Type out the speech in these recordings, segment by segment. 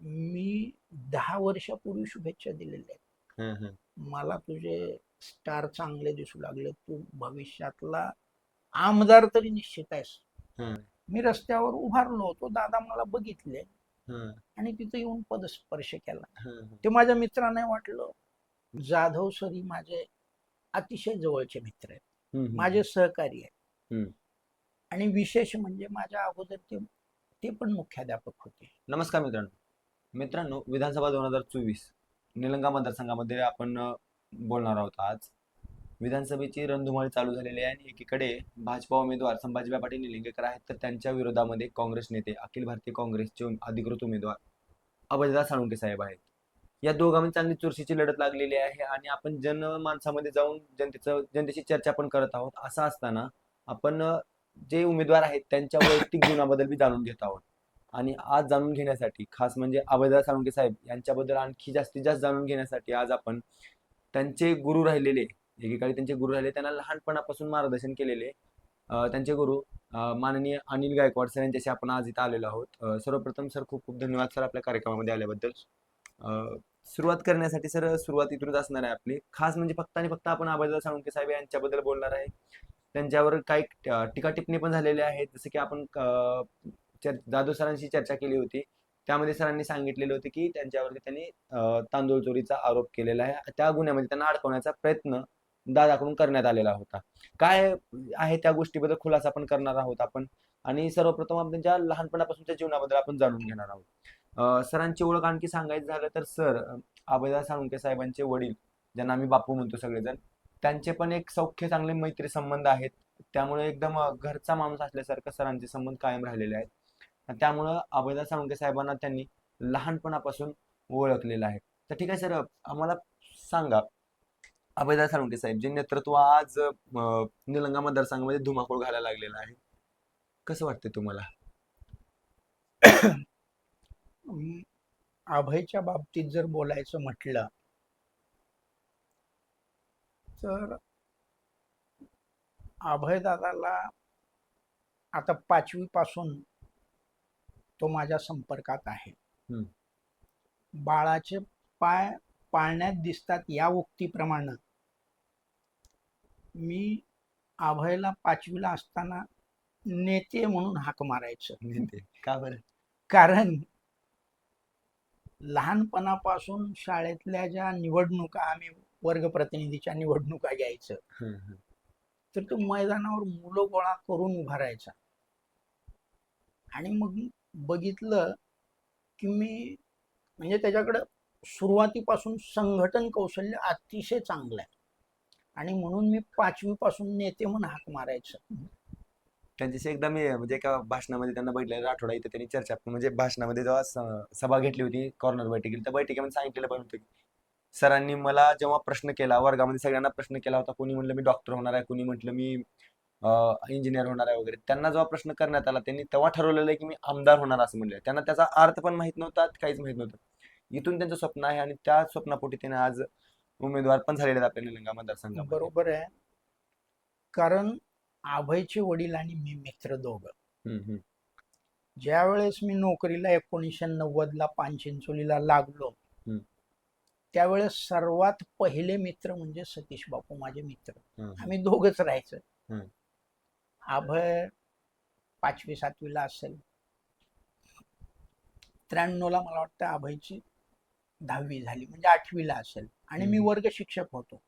मी दहा वर्षापूर्वी शुभेच्छा दिलेल्या आहेत. मला तुझे स्टार चांगले दिसू लागले. तू भविष्यातला आमदार तरी निश्चित आहेस. मी रस्त्यावर उभारलो होतो. दादा मला बघितले. आणि तिथे येऊन पदस्पर्श केला. ते माझ्या मित्राने वाटलं जाधव सरी माझे अतिशय जवळचे मित्र आहेत. माझे सहकारी आहेत. आणि विशेष म्हणजे माझ्या अगोदर ते पण मुख्याध्यापक होते. नमस्कार मित्रांनो. मित्रांनो विधानसभा दोन हजार चोवीस निलंगा मतदारसंघामध्ये आपण बोलणार आहोत आज. विधानसभेची रणधुमाळी चालू झालेली आहे आणि एकीकडे भाजपा उमेदवार संभाजीबाई पाटील निलंगेकर आहेत तर त्यांच्या विरोधामध्ये काँग्रेस नेते अखिल भारतीय काँग्रेसचे अधिकृत उमेदवार अभयदास साळुंके साहेब आहेत. या दोघांमध्ये चांगली चुरशीची लढत लागलेली आहे आणि आपण जनमानसामध्ये जाऊन जनतेचं जनतेची चर्चा पण करत आहोत. असं असताना आपण जे उमेदवार आहेत त्यांच्या वैयक्तिक जीवनाबद्दल बी जाणून घेत आहोत. आणि आज जाणून घेण्यासाठी खास म्हणजे अभयदा साळुंके साहेब यांच्याबद्दल आणखी जास्तीत जास्त जाणून घेण्यासाठी आज आपण त्यांचे गुरु राहिलेले एकेकाळी त्यांचे गुरु राहिले त्यांना लहानपणापासून मार्गदर्शन केलेले त्यांचे गुरु माननीय अनिल गायकवाड सर यांच्याशी आपण आज इथं आलेलो आहोत. सर्वप्रथम सर खूप खूप धन्यवाद सर आपल्या कार्यक्रमामध्ये आल्याबद्दल. सुरुवात करण्यासाठी सर सुरुवात इथूनच असणार आहे आपली. खास म्हणजे फक्त आणि फक्त आपण अभयदा साळुंके साहेब यांच्याबद्दल बोलणार आहे. त्यांच्यावर काही टीका टिप्पणी पण झालेल्या आहेत. जसं की आपण चर- जाधव सरांशी चर्चा केली होती. त्यामध्ये सरांनी सांगितलेले होते की त्यांच्यावरती त्यांनी तांदूळ चोरीचा आरोप केलेला आहे. त्या गुन्ह्यामध्ये त्यांना अडकवण्याचा प्रयत्न दादाकडून करण्यात आलेला होता. काय आहे त्या गोष्टीबद्दल खुलासा आपण करणार आहोत आपण? आणि सर्वप्रथम आपण त्यांच्या लहानपणापासूनच्या जीवनाबद्दल आपण जाणून घेणार आहोत. सरांची ओळख आणखी सांगायचं झालं तर सर अभयदास साळुंके साहेबांचे वडील ज्यांना आम्ही बापू म्हणतो सगळेजण त्यांचे पण एक सौख्य चांगले मैत्री संबंध आहेत. त्यामुळे एकदम घरचा माणूस असल्यासारखं सरांचे संबंध कायम राहिलेले आहेत. त्यामुळं अभयदा साळुंके साहेबांना त्यांनी लहानपणापासून ओळखलेलं आहे. तर ठीक आहे सर आम्हाला सांगा अभयदा साळुंके साहेब जे नेतृत्व आज निलंगा मतदारसंघामध्ये धुमाकूळ घालायला लागलेलं आहे कसं वाटतंय तुम्हाला? अभयच्या बाबतीत जर बोलायचं म्हटलं तर अभयदादाला आता पाचवी पासून तो माझ्या संपर्कात आहे. बाळाचे पाय पाळण्यात दिसतात या उक्तीप्रमाणे. मी अभयला पाचवीला असताना नेते म्हणून हाक मारायचं. नेते. का बरं? कारण लहानपणापासून शाळेतल्या ज्या निवडणुका आम्ही वर्गप्रतिनिधीच्या निवडणुका घ्यायचं. तर तो मैदानावर मुलं गोळा करून उभा राहायचा. आणि मग बघितलं की मी म्हणजे त्याच्याकडं सुरुवातीपासून संघटन कौशल्य अतिशय चांगलं आहे आणि म्हणून मी पाचवीपासून नेते म्हणून हाक मारायचं. त्यांच्याशी एकदा मी म्हणजे एका भाषणामध्ये त्यांना बघितलेलं आठवडा इथे त्यांनी चर्चा म्हणजे भाषणामध्ये जेव्हा स- सभा घेतली होती कॉर्नर बैठकीत त्या बैठकीमध्ये सांगितलेलं पण होतं की सरांनी मला जेव्हा प्रश्न केला वर्गामध्ये सगळ्यांना प्रश्न केला होता कोणी म्हटलं मी डॉक्टर होणार आहे कोणी म्हटलं मी इंजिनियर होणार आहे वगैरे. त्यांना जेव्हा प्रश्न करण्यात आला त्यांनी तेव्हा ठरवलेलं आहे की मी आमदार होणार असं म्हणले त्यांना त्याचा अर्थ पण माहीत नव्हता काहीच माहीत नव्हतं. इथून त्यांचं स्वप्न आहे आणि त्या स्वप्नापोटी त्याने आज उमेदवार पण झालेले आहेत आपल्या निलंगा मतदारसंघामध्ये. बरोबर आहे. कारण अभयचे वडील आणि मी मित्र दोघं. ज्या वेळेस मी नोकरीला एकोणीसशे नव्वद ला पानचिंचोलीला लागलो. त्यावेळेस सर्वात पहिले मित्र म्हणजे सतीश बापू माझे मित्र. आम्ही दोघच राहायचं. अभय पाचवी सातवीला असेल त्र्याण्णव ला मला वाटतं अभयची दहावी झाली म्हणजे आठवीला असेल आणि मी. वर्ग शिक्षक होतो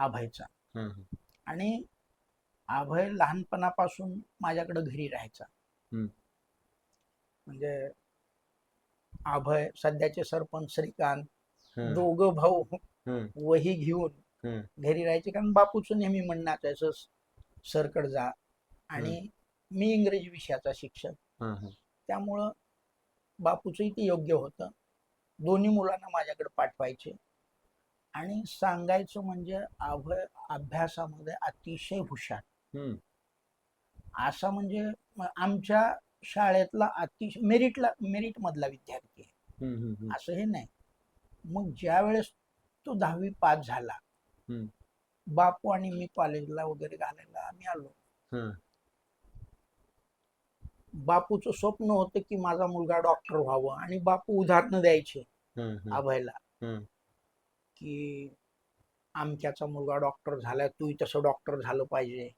अभयचा. आणि अभय लहानपणापासून माझ्याकडे घरी राहायचा. म्हणजे अभय सध्याचे सरपंच श्रीकांत दोघं भाऊ वही घेऊन. घरी राहायचे कारण बापूचं नेहमी म्हणणं असायचं सरकड जा आणि मी इंग्रजी विषयाचा शिक्षक. त्यामुळं बापूचंही ते योग्य होतं दोन्ही मुलांना माझ्याकडे पाठवायचे आणि सांगायचं म्हणजे अभय अभ्यासामध्ये अतिशय हुशार. असा म्हणजे आमच्या शाळेतला अतिशय मेरिटला मेरिट मधला विद्यार्थी आहे. असं हे नाही मग ज्या वेळेस तो दहावी पास झाला. बापू आणि मी कॉलेजला वगैरे घालायला आम्ही आलो. बापूचं स्वप्न होतं की माझा मुलगा डॉक्टर व्हावं आणि बापू उदाहरणं द्यायचे. अभयला हं. की आमच्याचा मुलगा डॉक्टर झालाय तूही तसं डॉक्टर झालं पाहिजे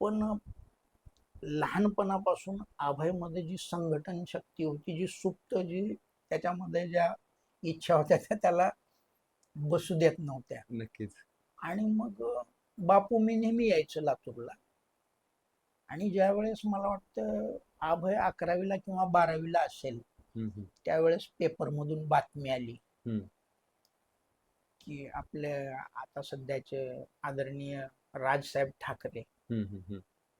पण लहानपणापासून अभयमध्ये जी संघटन शक्ती होती जी सुप्त जी त्याच्यामध्ये ज्या इच्छा होत्या त्या त्याला बसू देत नव्हत्या नक्कीच आणि मग बापू मी नेहमी यायचं लातूरला आणि ज्या वेळेस मला वाटतं अभय अकरावीला किंवा बारावीला असेल. त्यावेळेस पेपरमधून बातमी आली. की आपले आता सध्याचे आदरणीय राजसाहेब ठाकरे.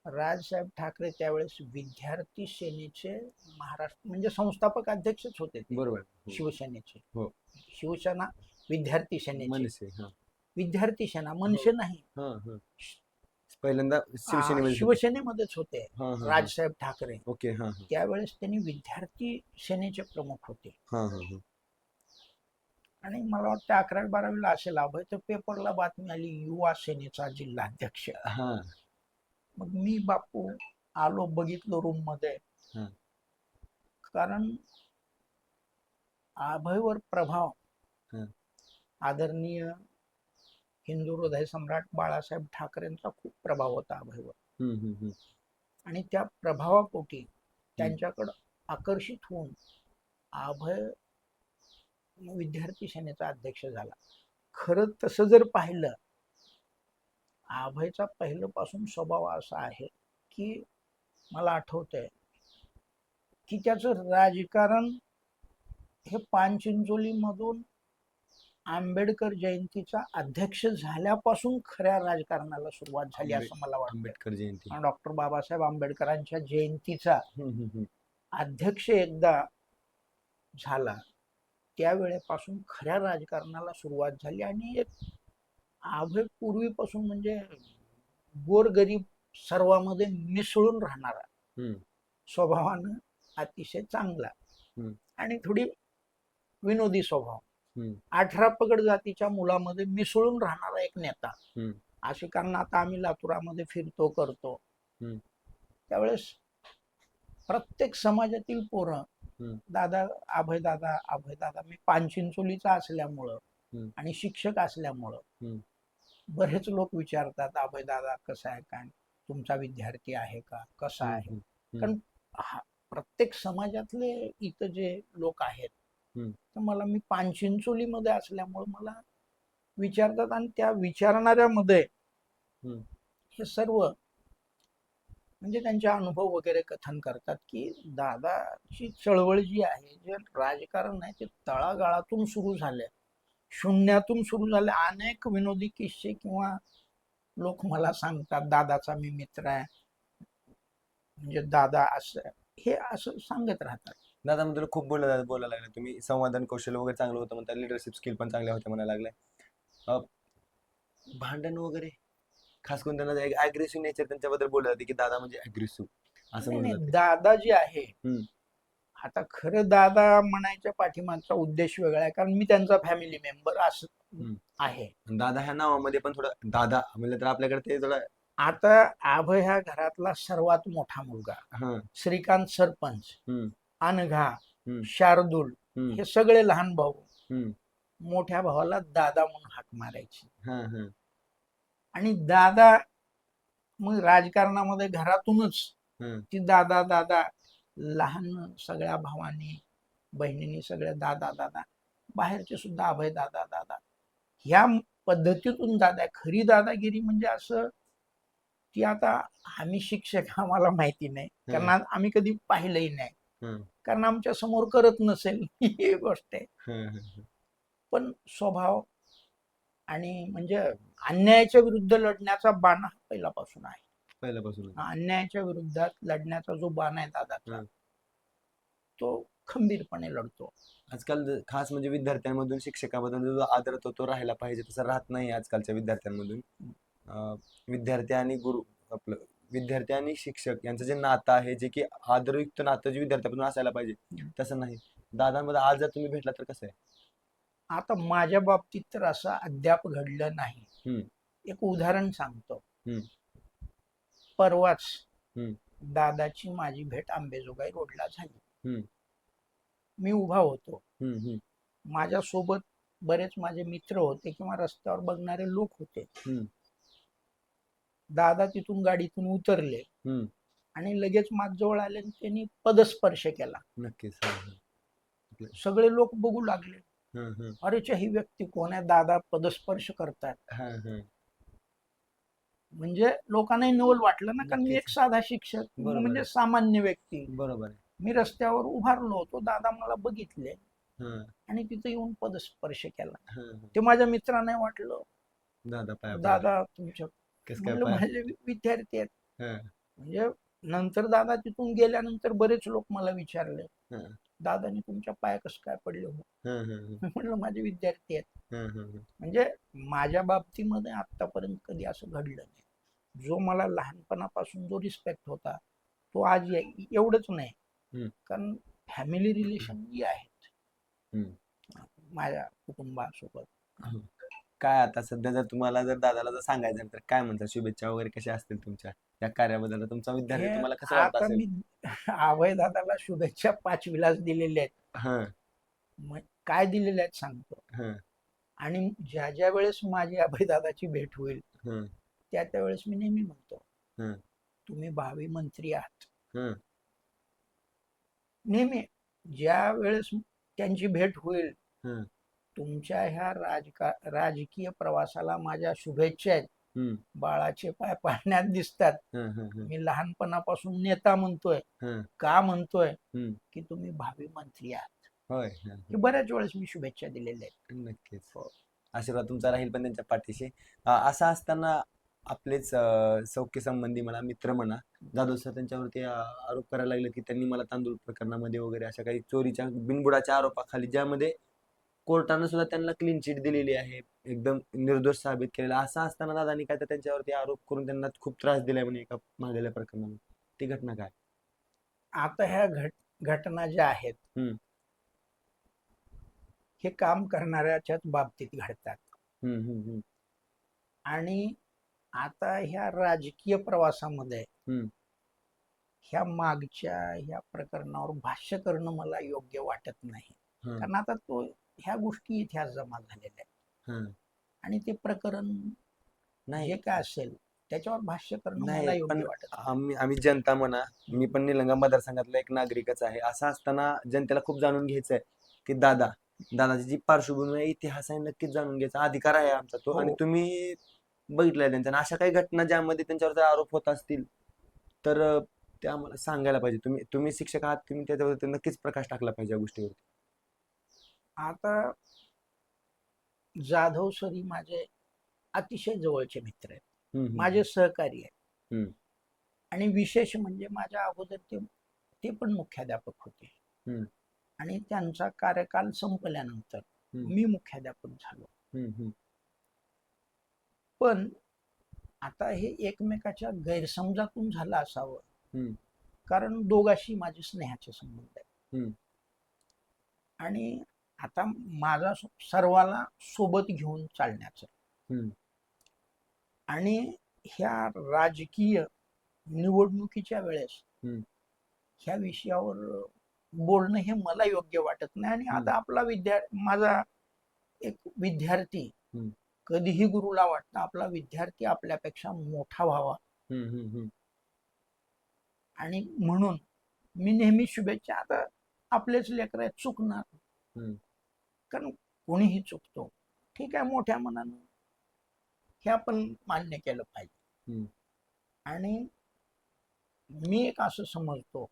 राजसाहेब ठाकरे त्यावेळेस विद्यार्थी सेनेचे महाराष्ट्र म्हणजे संस्थापक अध्यक्षच होते बरोबर हो. शिवसेनेचे हो. शिवसेना विद्यार्थी सेनेचे मनसे हा. विद्यार्थी सेना मनसे नाही. हा हा. पहिल्यांदा आ, शिवसेनेमध्ये शिवसेनेमध्येच होते. हा, हा, हा. राजसाहेब ठाकरे. ओके हा हा. त्यावेळेस त्यांनी विद्यार्थी सेनेचे प्रमुख होते. हा हा हा. आणि मला वाटतं अकरावी बारावीला असेल अभय तर पेपरला बातमी आली युवा सेनेचा जिल्हाध्यक्ष हा. मग मी बापू आलो बघितलं रूममध्ये हं. कारण अभयवर प्रभाव हं. आदरणीय हिंदू हृदय सम्राट बाळासाहेब ठाकरेंचा खूप प्रभाव होता अभयवर. आणि त्या प्रभावापोटी त्यांच्याकडं आकर्षित होऊन अभय विद्यार्थी सेनेचा अध्यक्ष झाला. खरं तसं जर पाहिलं अभयचा पहिल्यापासून स्वभाव असा आहे की मला आठवतंय की त्याचं राजकारण हे पानचिंचोलीमधून आंबेडकर जयंतीचा अध्यक्ष झाल्यापासून खऱ्या राजकारणाला सुरुवात झाली असं मला वाटतं आंबेडकर जयंती डॉक्टर बाबासाहेब आंबेडकरांच्या जयंतीचा. अध्यक्ष एकदा झाला त्यावेळेपासून खऱ्या राजकारणाला सुरुवात झाली आणि एक अभय पूर्वीपासून म्हणजे गोरगरीब सर्वांमध्ये मिसळून राहणारा. स्वभावानं अतिशय चांगला. आणि थोडी विनोदी स्वभाव. अठरा पगड जातीच्या मुलामध्ये मिसळून राहणारा एक नेता कारण आता आम्ही लातुरामध्ये फिरतो करतो. त्यावेळेस प्रत्येक समाजातील पोरं. दादा अभय दादा अभय दादा मी पानचिंचोलीचा असल्यामुळं. आणि शिक्षक असल्यामुळं. बरेच लोक विचारतात अभय दादा कसा आहे काय तुमचा विद्यार्थी आहे का कसा आहे कारण प्रत्येक समाजातले इथं जे लोक आहेत. तर मला मी पानचिंचोलीमध्ये असल्यामुळं मला विचारतात आणि त्या विचारणाऱ्यामध्ये. हे सर्व म्हणजे त्यांचे अनुभव वगैरे कथन करतात की दादाची चळवळ जी आहे जे राजकारण आहे ते तळागाळातून सुरू झाले शून्यातून सुरू झाले अनेक विनोदी किस्से किंवा लोक मला सांगतात दादाचा मी मित्र आहे म्हणजे दादा असं. हे असं सांगत राहतात दादा मग तुला खूप बोलायला बोलायला लागलं. तुम्ही संवादन कौशल्य वगैरे चांगलं होतं म्हणता लिडरशिप स्किल पण चांगल्या होत्या म्हणायला लागलाय अं, भांडण वगैरे खास करून त्यांना एक अग्रेसिव्ह नेचर त्यांच्याबद्दल होते की दादा म्हणजे अग्रेसिव्ह असं म्हणलं नाही, दादा जे आहे. आता खरं दादा म्हणायच्या पाठीमागचा उद्देश वेगळा आहे कारण मी त्यांचा फॅमिली मेंबर असं. आहे. दादा ह्या नावामध्ये पण थोडं दादा म्हणलं तर आपल्याकडे ते थोडं आता अभय ह्या घरातला सर्वात मोठा मुलगा. श्रीकांत सरपंच. अनघा. शार्दूल हे सगळे लहान भाऊ. मोठ्या भावाला दादा म्हणून हाक मारायची आणि दादा मग राजकारणामध्ये घरातूनच. ती दादा दादा लहान सगळ्या भावांनी बहिणींनी सगळ्या दादा दादा बाहेरचे सुद्धा अभय दादा दादा ह्या पद्धतीतून दादा खरी दादागिरी म्हणजे असं की आता आम्ही शिक्षक आम्हाला माहिती नाही कारण. आम्ही कधी पाहिलंही नाही. कारण आमच्यासमोर करत नसेल ही गोष्ट आहे. पण स्वभाव आणि म्हणजे अन्यायाच्या विरुद्ध लढण्याचा बाण हा पहिल्यापासून आहे. पहिल्यापासून अन्यायाच्या विरुद्धात लढण्याचा जो बाण आहे दादाचा हं. तो खंबीरपणे लढतो. आजकाल खास म्हणजे विद्यार्थ्यांमधून शिक्षकाबद्दल जो आदर होतो तो राहायला पाहिजे तसं राहत नाही आजकालच्या विद्यार्थ्यांमधून. विद्यार्थी आणि गुरु आपलं विद्यार्थी आणि शिक्षक यांचं जे नातं आहे जे की आदरयुक्त नातं जे विद्यार्थ्यापासून असायला पाहिजे. तसं नाही दादांमध्ये आज जर तुम्ही भेटला तर कसं आहे आता माझ्या बाबतीत तर असं अद्याप घडलं नाही. एक उदाहरण सांगतो. परवाच. दादाची माझी भेट आंबेजोगाई रोडला झाली. मी उभा होतो हम्म, माझ्यासोबत बरेच माझे मित्र होते किंवा रस्त्यावर बघणारे लोक होते. दादा तिथून गाडीतून उतरले हम्म. आणि लगेच माझजवळ आले आणि त्यांनी पदस्पर्श केला नक्कीच हा, हा. सगळे लोक बघू लागले हा, हा, अरेच्या ही व्यक्ती कोण आहे दादा पदस्पर्श करतात हा, हा. म्हणजे लोकांनाही नवल वाटलं ना कारण मी एक नक्कीच. साधा शिक्षक बरोबर म्हणजे. सामान्य व्यक्ती बरोबर आहे मी रस्त्यावर उभारलो होतो दादा मला बघितले हा, आणि तिथे येऊन पदस्पर्श केला हा, हा. ते माझ्या मित्रांना वाटलं दादा पाया पडले. दादा तुमच्या कसं काय म्हणलं माझे विद्यार्थी आहेत. हा, म्हणजे नंतर दादा तिथून गेल्यानंतर बरेच लोक मला विचारले. हा. दादानी तुमच्या पाया कसं काय पडले हो? हा, हा, हा, मी म्हणलं माझे विद्यार्थी आहेत. हा, हा, हा. म्हणजे माझ्या बाबतीमध्ये आतापर्यंत कधी असं घडलं नाही. जो मला लहानपणापासून जो रिस्पेक्ट होता तो आज ये- एवढंच नाही. कारण फॅमिली रिलेशन जी आहेत. हम्म. माझ्या कुटुंबासोबत. काय आता सध्या जर तुम्हाला जर दादाला जर सांगायचं तर काय म्हणतात? शुभेच्छा वगैरे कशा असतील तुमच्या? या कार्याबद्दल तुमचा विद्यार्थी हे तुम्हाला कसं वाटत आता असेल? मी अभय दादाला शुभेच्छा पाचवीलाच दिलेल्या आहेत. हा. मग काय दिलेल्या आहेत सांगतो. हा. आणि ज्या ज्या वेळेस माझी अभयदादाची भेट होईल हा. त्या त्या वेळेस मी नेहमी म्हणतो. तुम्ही भावी मंत्री आहात. हं. नेहमी ज्या वेळेस त्यांची भेट होईल हं. तुमच्या ह्या राजका राजकीय प्रवासाला माझ्या शुभेच्छा आहेत. हम्म, बाळाचे पाय पाळण्यात दिसतात. हा, हा, हा, मी लहानपणापासून नेता म्हणतोय. हं. का म्हणतोय? हं. की तुम्ही भावी मंत्री आहात. होय हा, हे. बऱ्याच वेळेस मी शुभेच्छा दिलेल्या आहेत. नक्कीच. हो. आशीर्वाद तुमचा राहील पण त्यांच्या पाठीशी. अं, असं असताना आपलेच अं, सौख्य संबंधी म्हणा मित्र म्हणा जाधव सर त्यांच्यावरती अं, आरोप करायला लागले की त्यांनी मला तांदूळ प्रकरणामध्ये वगैरे अशा काही चोरीच्या बिनबुडाच्या आरोपाखाली ज्यामध्ये कोर्टानं सुद्धा त्यांना क्लीन चिट दिलेली आहे. एकदम निर्दोष साबित केलेला. असं असताना दादानी काय तर त्यांच्यावरती आरोप करून त्यांना खूप त्रास दिलाय म्हणे एका मागेल्या प्रकरणामध्ये ती घटना काय? आता ह्या घट घटना ज्या आहेत हम्म. हे काम करणाऱ्याच्याच बाबतीत घडतात. हम्म हम्म हम्म. आणि आता ह्या राजकीय प्रवासामध्ये हम्म. ह्या मागच्या ह्या प्रकरणावर भाष्य करणं मला योग्य वाटत नाही. हं. कारण आता तो ह्या गोष्टी इतिहास जमा झालेल्या आहेत. हं. आणि ते प्रकरण नाही. जे काय असेल त्याच्यावर भाष्य करणं नाही, पण योग्य वाटत नाही. आम्ही आम्ही जनता म्हणा मी पण निलंगा मतदारसंघातला एक नागरिकच आहे. असं असताना जनतेला खूप जाणून घ्यायचं आहे की दादा दादाची जी पार्श्वभूमी आहे इतिहास आहे नक्कीच जाणून घ्यायचा अधिकार आहे आमचा तो. आणि हो. तुम्ही बघितलंय त्यांच्या आणि अशा काही घटना ज्यामध्ये त्यांच्यावर जर आरोप होत असतील तर अं, ते आम्हाला सांगायला पाहिजे. तुम्ही तुम्ही शिक्षक आहात तुम्ही त्याच्यावरती नक्कीच प्रकाश टाकला पाहिजे या गोष्टीवर आता जाधव सरी माझे अतिशय जवळचे मित्र आहेत माझे सहकारी आहेत. आणि विशेष म्हणजे माझ्या अगोदर ते ते पण मुख्याध्यापक होते. आणि त्यांचा कार्यकाल संपल्यानंतर. मी मुख्याध्यापक झालो पण आता हे एकमेकाच्या गैरसमजातून झालं असावं. कारण दोघाशी माझे स्नेहाचे संबंध आहेत. आणि आता माझा सर्वाला सोबत घेऊन चालण्याचं. आणि ह्या राजकीय निवडणुकीच्या वेळेस. ह्या विषयावर बोलणं हे मला योग्य वाटत नाही आणि आता आपला विद्या माझा एक विद्यार्थी. कधीही गुरुला वाटतं आपला विद्यार्थी आपल्यापेक्षा मोठा व्हावा. आणि म्हणून मी नेहमी शुभेच्छा आता आपलेच लेकर आहेत चुकणार. कारण कोणीही चुकतो ठीक आहे मोठ्या मनानं हे आपण मान्य केलं पाहिजे. आणि मी एक असं समजतो.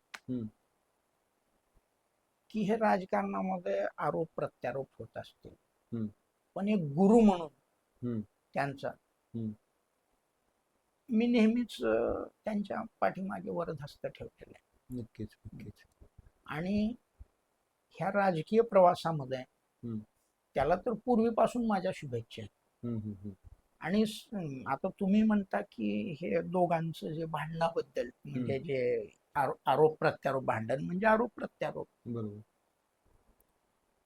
की हे राजकारणामध्ये आरोप प्रत्यारोप होत असतील. पण एक गुरु म्हणून. त्यांचा. मी नेहमीच त्यांच्या पाठीमागे वरदहस्त ठेवलेला आहे नक्कीच नक्कीच आणि ह्या राजकीय प्रवासामध्ये. त्याला तर पूर्वीपासून माझ्या शुभेच्छा आहेत. आणि आता तुम्ही म्हणता की हे दोघांचं जे भांडणाबद्दल म्हणजे जे आरो- आरोप प्रत्यारोप भांडण म्हणजे आरोप प्रत्यारोप बरोबर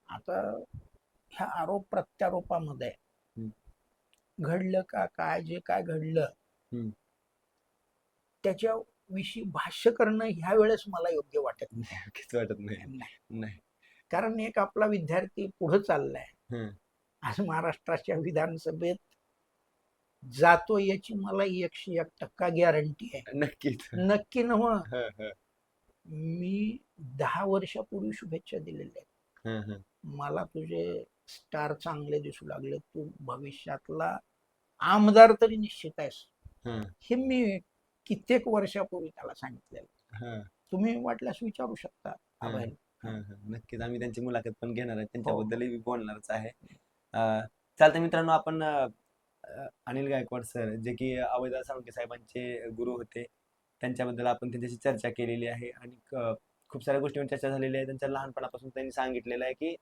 आता ह्या आरोप प्रत्यारोपामध्ये. घडलं का काय जे काय घडलं. त्याच्या विषयी भाष्य करणं ह्या वेळेस मला योग्य वाटत नाही वाटत. नाही कारण एक आपला विद्यार्थी पुढे चाललाय. आज महाराष्ट्राच्या विधानसभेत जातो याची मला एकशे एक टक्का गॅरंटी आहे. नक्कीच. नक्की नव हं, हं, मी दहा वर्षापूर्वी शुभेच्छा दिलेल्या आहेत. हं, हं. मला तुझे स्टार चांगले दिसू लागले. तू भविष्यातला आमदार तरी निश्चित आहेस. हं, हे मी कित्येक वर्षापूर्वी त्याला सांगितलेलं. तुम्ही वाटल्यास विचारू शकता. हं, हं. नक्कीच आम्ही त्यांची मुलाखत पण घेणार आहे. त्यांच्याबद्दलही बोलणारच आहे. अं, चालतं मित्रांनो आपण अं, अं, अनिल गायकवाड सर जे की अवैधा साळुंके साहेबांचे गुरु होते त्यांच्याबद्दल आपण त्यांच्याशी चर्चा केलेली आहे. आणि क- खूप साऱ्या गोष्टींवर चर्चा झालेली आहे. त्यांच्या लहानपणापासून त्यांनी सांगितलेलं आहे की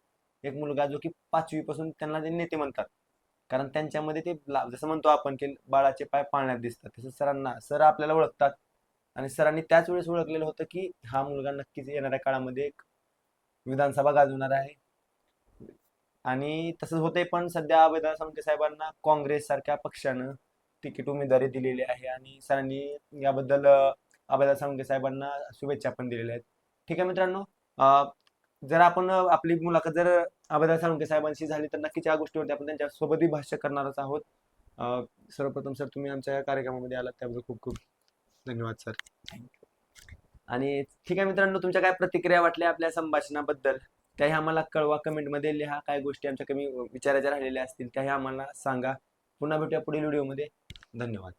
एक मुलगा जो की पाचवी पासून त्यांना ते नेते म्हणतात. कारण त्यांच्यामध्ये ते ला- जसं म्हणतो आपण की बाळाचे पाय पाळण्यात दिसतात. तसं सरांना सर आपल्याला ओळखतात. आणि सरांनी त्याच वेळेस ओळखलेलं होतं की हा मुलगा नक्कीच येणाऱ्या काळामध्ये एक विधानसभा गाजवणार आहे. आणि तसंच होते पण सध्या अभयदास समके साहेबांना काँग्रेस सारख्या पक्षानं तिकीट उमेदवारी दिलेली आहे आणि सरांनी याबद्दल अभेदा समके साहेबांना शुभेच्छा पण दिलेल्या आहेत. ठीक आहे मित्रांनो जर आपण आपली मुलाखत जर अभेदा साळुंके साहेबांशी झाली तर नक्कीच या गोष्टीवरती आपण त्यांच्यासोबतही भाष्य करणारच आहोत. सर्वप्रथम सर तुम्ही आमच्या या कार्यक्रमामध्ये आलात त्याबद्दल खूप खूप धन्यवाद सर. थँक्यू आणि ठीक आहे मित्रांनो तुमच्या काय प्रतिक्रिया वाटल्या आपल्या संभाषणाबद्दल? त्याही आम्हाला कळवा कमेंटमध्ये लिहा काय गोष्टी आमच्या कमी विचारायच्या राहिलेल्या असतील त्याही आम्हाला सांगा. पुन्हा भेटूया पुढील व्हिडिओमध्ये. धन्यवाद.